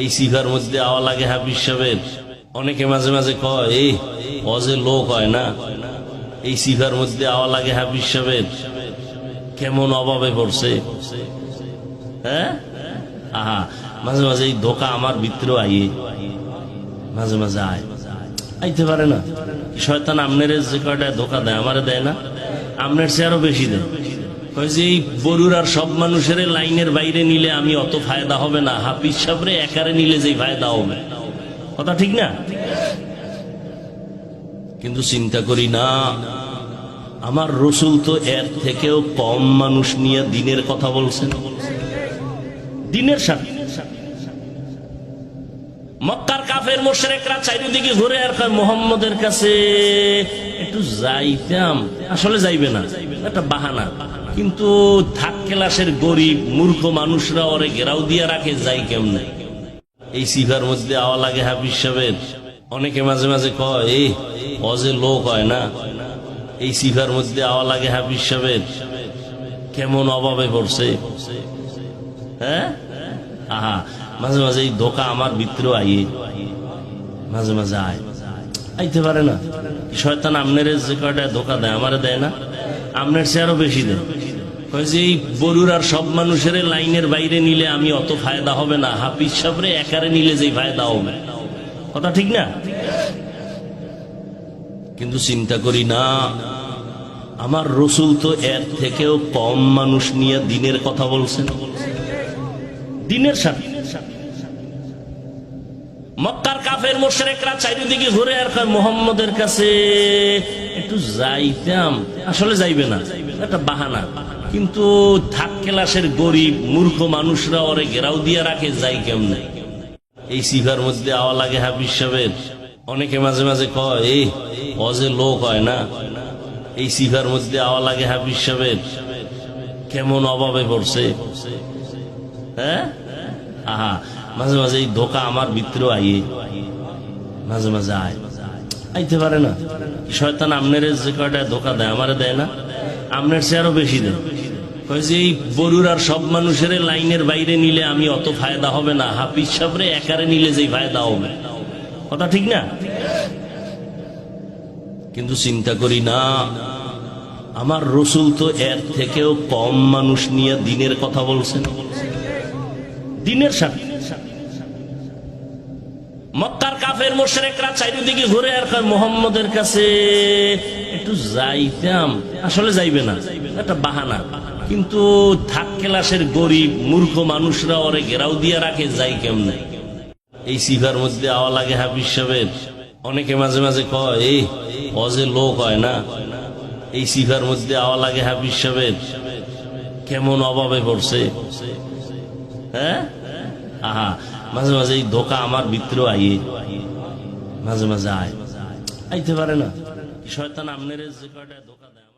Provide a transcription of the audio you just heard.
এই সিফার মধ্যে আওয়া লাগে হাফিজ সাহেবের অনেকে মাঝে মাঝে কয় এই অজে লোক হয় না? এই সিফার মধ্যে আওয়া লাগে হাফিজ সাহেবের কেমন অভাবে পড়ছে? হ্যাঁ? আহা, মাঝে মাঝে এই ধোকা আমার ভিতরেও আইয়ে। মাঝে মাঝে আয়। আইতে পারে না। শয়তান আমনের যে কয়টা ধোকা দেয়, আমারে দেয় না? আমনের চেয়ে আরও বেশি দেয়। যে এই বরুর আর সব মানুষের লাইনের বাইরে নিলে আমি অত ফায়দা হবে না। হাফিজ সাবরে একারে নিলে ফায়দা হবে। কথা ঠিক না? কিন্তু চিন্তা করি না, আমার রসুল তো এর থেকেও কম মানুষ নিয়ে দিনের কথা বলছেন। দিনের সাথে। মক্কার কাফের চারিদিকে ঘুরে আর মোহাম্মদের কাছে একটু যাইতাম। আসলে যাইবে না, একটা বাহানা। কিন্তু থাক ক্লাসের গরিব, মূর্খ মানুষরা ওরে ঘেরাও দিয়ে রাখে, যাই কেমনে এই সিফার মধ্যে আওয়া লাগে হাফিজ সাহেবের। অনেকে মাঝে মাঝে কয় এই অজে লোক হয় না। এই সিফার মধ্যে আওয়া লাগে হাফিজ সাহেবের। কেমন অভাবে পড়ছে। হ্যাঁ? আহা, মাঝে মাঝে এই ধোকা আমার ভিতরেও আইয়ে। মাঝে মাঝে আয়। আইতে পারে না। শয়তান আমনের যে কয়টা ধোকা দেয়, আমারে দেয় না। আমনের চেয়ে আরও বেশি দেয়। যে এই বরুর আর সব মানুষের লাইনের বাইরে নিলে আমি অত ফায়দা হবে না। হাফিজ সাবরে একারে নিলে যেই ফায়দা হবে। কথা ঠিক না? কিন্তু চিন্তা করি না, আমার রসুল তো এর থেকেও কম মানুষ নিয়ে দিনের কথা বলছেন। দিনের সাথে। মক্কার কাফের মোশরেকরা চারিদিকে ঘুরে আর মোহাম্মদের কাছে একটু যাইতাম। আসলে যাইবে না একটা বাহানা। কিন্তু থাক ক্লাসের গরিব, মূর্খ মানুষরা ওরে ঘেরাও দিয়ে রাখে, যাই কেমনে এই সিফার মধ্যে আওয়া লাগে হাফিজ সাহেবের। অনেকে মাঝে মাঝে কয় এই অজে লোক হয় না। এই সিফার মধ্যে আওয়া লাগে হাফিজ সাহেবের। কেমন অভাবে পড়ছে। হ্যাঁ? আহা, মাঝে মাঝে এই ধোকা আমার ভিতরেও আইয়ে। মাঝে মাঝে আয়। আইতে পারে না। শয়তান আমনের যে কয়টা ধোকা দেয়, আমারে দেয় না। আমনের চেয়ে আরও বেশি দেয়। যে এই বরুর আর সব মানুষের লাইনের বাইরে নিলে আমি অত ফায়দা হবে না। হাফিজ সাবরে একারে নিলে যেই ফায়দা হবে। কথা ঠিক না? কিন্তু চিন্তা করি না, আমার রসুল তো এর থেকেও কম মানুষ নিয়ে দিনের কথা বলছেন। দিনের সাথে। মক্কার কাফের মোশরেকরা চারিদিকে ঘুরে আর মোহাম্মদের কাছে একটু যাইতাম। আসলে যাইবে না একটা বাহানা। কিন্তু থাক ক্লাসের গরিব, মূর্খ মানুষরা ওরে ঘেরাও দিয়ে রাখে, যাই কেমনে? এই সিফার মধ্যে আওয়া লাগে হাফিজ সাহেবের। অনেকে মাঝে মাঝে কয় এই অজে লোক হয় না? এই সিফার মধ্যে আওয়া লাগে হাফিজ সাহেবের। কেমন অভাবে পড়ছে? হ্যাঁ? আহা, মাঝে মাঝে এই ধোকা আমার ভিতরেও আইয়ে। মাঝে মাঝে আয়। আইতে পারে না। শয়তান আমনের যে কয়টা ধোকা দেয়?